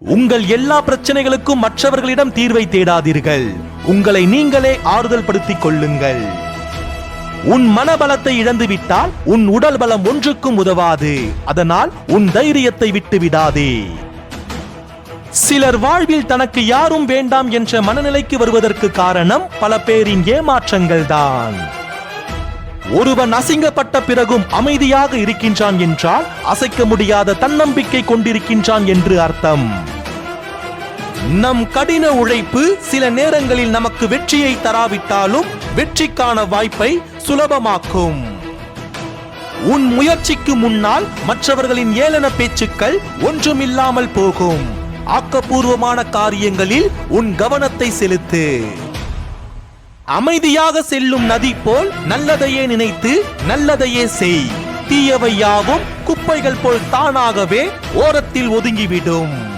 உங்கள் எல்லா பிரச்சனைகளுக்கும் மற்றவர்களிடம் தீர்வை தேடாதீர்கள். உங்களை நீங்களே ஆறுதல் படுத்திக் கொள்ளுங்கள். உன் மனபலத்தை இழந்துவிட்டால் உன் உடல் பலம் ஒன்றுக்கும் உதவாது. அதனால் உன் தைரியத்தை விட்டு விடாதே சிலர் வாழ்வில் தனக்கு யாரும் வேண்டாம் என்ற மனநிலைக்கு வருவதற்கு காரணம் பல பேரின் ஏமாற்றங்கள் தான் ஒருவன் அசிங்கப்பட்ட பிறகும் அமைதியாக இருக்கின்றான் என்றால் அசைக்க முடியாத தன்னம்பிக்கை கொண்டிருக்கின்றான் என்று அர்த்தம். நம் கடின உழைப்பு சில நேரங்களில் நமக்கு வெற்றியை தராவிட்டாலும் வெற்றிக்கான வாய்ப்பை சுலபமாக்கும். உன் முயற்சிக்கு முன்னால் மற்றவர்களின் ஏளன பேச்சுக்கள் ஒன்றுமில்லாமல் போகும். ஆக்கப்பூர்வமான காரியங்களில் உன் கவனத்தை செலுத்து. அமைதியாக செல்லும் நதி போல் நல்லதையே நினைத்து நல்லதையே செய். தீயவை யாவும் குப்பைகள் போல் தானாகவே ஓரத்தில் ஒதுங்கிவிடும்.